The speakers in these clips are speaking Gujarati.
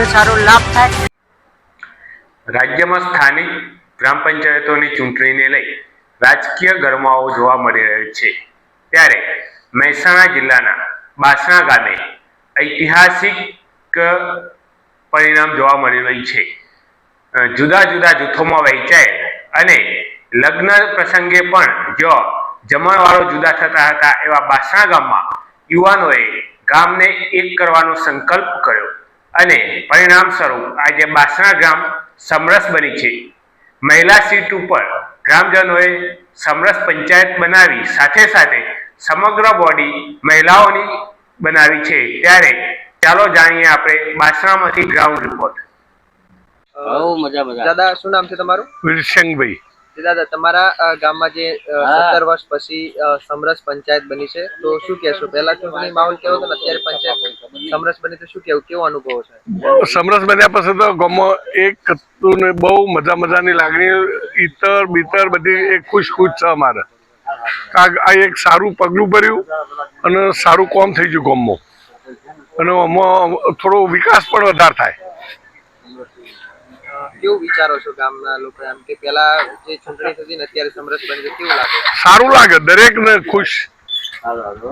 અમને સારો લાભ થાય. રાજ્યમાં સ્થાનિક ગ્રામ પંચાયતોની ચૂંટણીને લઈ રાજકીય ગરમાવો જોવા મળી રહ્યો છે. ત્યારે મહેસાણા જિલ્લાના બાસણા ગામે ઐતિહાસિક પરિણામ જોવા મળી રહ્યું છે. જુદા જુદા જૂથોમાં વહેંચાયેલ અને લગ્ન પ્રસંગે પણ જો જમણવાળો જુદા થતા હતા એવા બાસણા ગામમાં યુવાનોએ ગામને એક કરવાનો સંકલ્પ કર્યો. અને પરિણામ સ્વરૂપ આજે બાસણા ગ્રામ સમરસ બની છે. મહિલા સીટ ઉપર ગ્રામજનોએ સમરસ પંચાયત બનાવી સાથે સાથે સમગ્ર બોડી મહિલાઓની બનાવી છે. ત્યારે ચાલો જાણીએ આપણે બાસણામાંથી ગ્રાઉન્ડ રિપોર્ટ બહુ મજા મજા. દાદા શું નામ છે તમારું? વિરસંગભાઈ. દાદા તમારા ગામમાં જે સત્તર વર્ષ પછી સમરસ પંચાયત બની છે તો શું કહેશો? પહેલા ચૂંટણી માહોલ કેવો હતો અત્યારે પંચાયત સમરસ બની તો શું કેવું? કેવો અનુભવ છે? સમરસ બન્યા પછી તો ગામમાં એક હતું ને બહુ મજા મજાની લાગણી ઈતર બીતર બધી એક ખુશ ખુશ છે અમારે. આ આ એક સારું પગલું ભર્યું અને સારું કોમ થઈ ગયું ગામમાં અને આમાં થોડો વિકાસ પણ વધારે થાય. કેવું વિચારો છો ગામના લોકો એમ કે પેલા જે ચૂંટણી થતી ને અત્યારે સમરસ બની તો કેવું લાગે? સારું લાગે દરેકને ખુશ.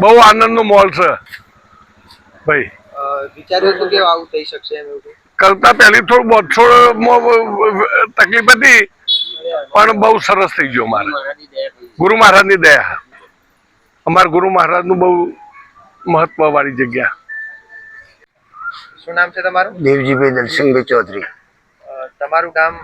બહુ આનંદનો મોલ છે ભાઈ. વિચાર્યું હતું કે આવું થઈ શકશે એમ એવું કરતા પહેલી થોડું બોછોડમાં તકલીફ હતી પણ બહુ સરસ થઈ ગયો મારે. ગુરુ મહારાજની દયા. અમારા ગુરુ મહારાજનું બહુ મહત્વ વાળી જગ્યા. શું નામ છે તમારું? દેવજીભાઈ દલસિંહભાઈ ચૌધરી. તમારું ગામ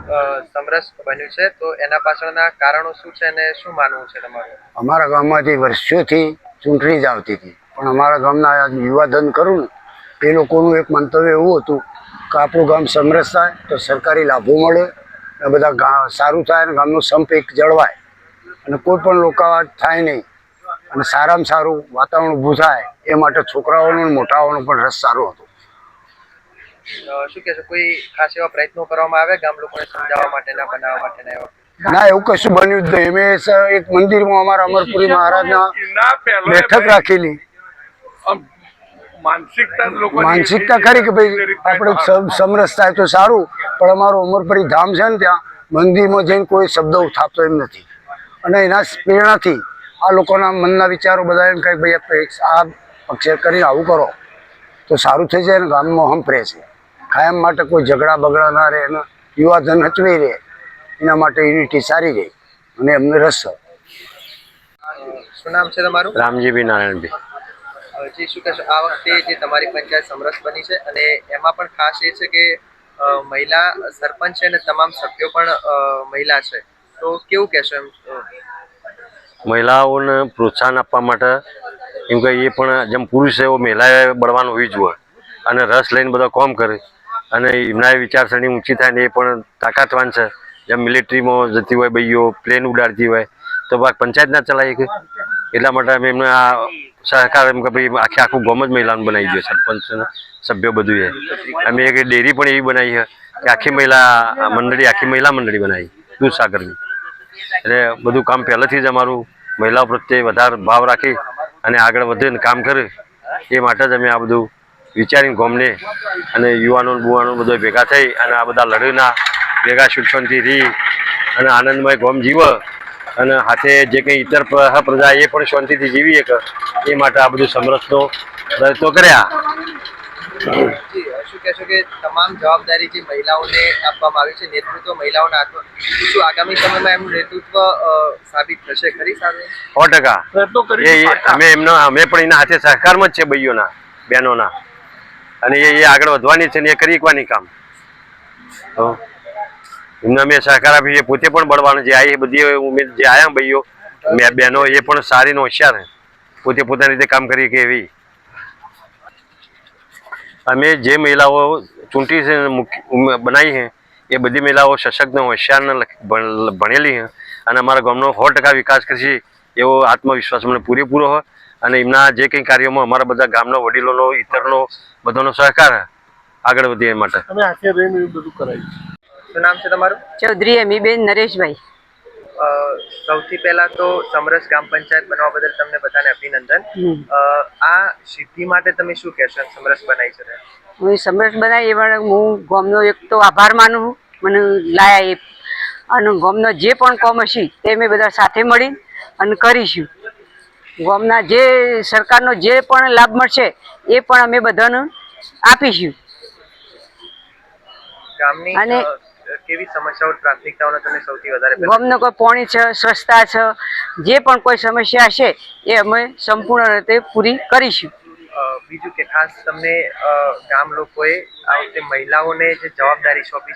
સમરસ બન્યું છે, તો એના પાછળના કારણો શું છે અને શું માનવું છે તમારું? અમારા ગામમાંથી વર્ષોથી ચૂંટણી જ આવતી હતી. પણ અમારા ગામના યુવાધન કરું ને, એ લોકોનું એક મંતવ્ય એવું હતું કે આપણું ગામ સમરસ થાય, તો સરકારી લાભો મળે અને બધા સારું થાય અને ગામનું સંપ એક જળવાય. અને કોઈ પણ લોકાવાદ થાય નહીં. અને સારામાં સારું વાતાવરણ ઊભું થાય, એ માટે છોકરાઓનું મોટાઓનો પણ રસ સારો હતો. શું કહેશો કોઈ ખાસ એવા પ્રયત્નો કરવામાં આવે ગામ લોકોને સમજાવવા માટેના બનાવવા માટેના એવા? ના એવું કશું બન્યું જ નહીં. અમે એક મંદિરમાં અમારા અમરપુરી મહારાજના ના બેઠક રાખેલી. માનસિકતા ખરી કે ભાઈ આપણે સમરસ થાય તો સારું પણ અમારું અમરપુરી ધામ છે ને ત્યાં મંદિરમાં જઈને કોઈ શબ્દ ઉઠાવતો એમ નથી. અને એના પ્રેરણાથી આ લોકોના મનના વિચારો બધા એમ કહે ભાઈ આપણે આ અક્ષર કરીને આવું કરો. તો સારું થઈ જાય ને ગામમાં હંપરે છે. કાયમ માટે કોઈ ઝઘડા બગડા ના રહે એના યુવાધન હચવાઈ રહે એના માટે યુનિટી સારી રહે અને એમને રસ શું નામ છે તમારું? રામજીભાઈ નારાયણભાઈ. જી શું કહેશો? આ વખતે જે તમારી પંચાયત સમરસ બની છે અને એમાં પણ ખાસ એ છે કે મહિલા સરપંચ છે અને તમામ સભ્યો પણ મહિલા છે. તો કેવું કહેશો એમ? મહિલાઓને પ્રોત્સાહન આપવા માટે એમ કે એ પણ જેમ પુરુષ એવો મહિલાએ બળવાનું હોવી જોઈએ અને રસ લઈને બધા કોમ કરે. અને એમના વિચારસરણી ઊંચી થાય ને એ પણ તાકાતવાન છે. જેમ મિલિટરીમાં જતી હોય ભાઈઓ પ્લેન ઉડાડતી હોય, તો ભાગ પંચાયત ના ચલાવી કે એટલા માટે અમે એમને આ સહકાર એમ કે ભાઈ, આખે આખું ગામ જ મહિલાનું બનાવી દઈએ સરપંચના સભ્યો બધું એ અમે એક ડેરી પણ એવી બનાવી છે કે આખી મહિલા મંડળી, આખી મહિલા મંડળી બનાવી દૂધ સાગરની એટલે બધું કામ પહેલેથી જ અમારું મહિલાઓ પ્રત્યે વધારે ભાવ રાખી અને આગળ વધે ને કામ કરે, એ માટે જ અમે આ બધું વિચારીને ગોમને અને યુવાનો બુવાનો બધો ભેગા થઈ અને આ બધા લડેના ભેગા શિક્ષણથી રહી અને આનંદમય ગોમ જીવ અને હાથે જે કંઈ ઇતર પ્ર- પ્રજા એ પણ શાંતિથી જીવી એક એ માટે આ બધું સમરસનો પ્રયત્નો કર્યા. શું કહેશો કે તમામ જવાબદારી જે મહિલાઓને આપવામાં આવી છે નેતૃત્વ મહિલાઓના હાથમાં શું આગામી સમયમાં એમનું નેતૃત્વ સાબિત થશે ખરી સારું સો ટકા. એ અમે એમનો અમે પણ એના હાથે સહકારમાં જ છે ભાઈઓના બહેનોના. અને એ આગળ વધવાની છે ને એ કરી શકવાની કામ. તો એમને અમે સહકાર આપીએ. પોતે પણ બળવાનું જે આવી બધી ઉમેદ જે આયા ભાઈઓ મેં બહેનો, એ પણ સારી ને હોશિયાર પોતે પોતાની રીતે કામ કરી કે એવી. અમે જે મહિલાઓ ચૂંટી છે બનાવી છે, એ બધી મહિલાઓ સશક્ત હોશિયાર ભણેલી છે. અને અમારા ગામનો સો ટકા વિકાસ કરશે એવો આત્મવિશ્વાસ મને પૂરેપૂરો હોય. અને એમના જે કંઈ કાર્યોમાં અમારા બધા ગામના વડીલોનો ઇતરનો બધાનો સહકાર આગળ વધે એ માટે. અમે હાથે રહીને એવું બધું કરાવ્યું શું નામ છે તમારું? ચૌધરી અમીબેન નરેશભાઈ. અ, સૌથી પહેલા તો સમરસ ગ્રામ પંચાયત બનવા બદલ તમને બધાને અભિનંદન. અ, આ સિદ્ધિ માટે તમે શું કહેશો સમરસ બનાવી છે? હું સમરસ બનાવી એ પણ હું ગામનો એક તો આભાર માનું મને લાયા એ. અને ગામનો જે પણ કોમ હશે તે અમે બધા સાથે મળી અને કરીશું. ગામના જે સરકારનો જે પણ લાભ મળશે એ પણ અમે બધાને આપીશું. અને- કેવી સમસ્યાઓ પ્રાથમિકતાઓને તમે સૌથી વધારે ગામનો કોઈ પાણી છે સ્વચ્છતા છે જે પણ કોઈ સમસ્યા હશે એ અમે સંપૂર્ણ રીતે પૂરી કરીશું. બીજું કે ખાસ તમને ગામ લોકોએ આ વખતે મહિલાઓને જે જવાબદારી સોંપી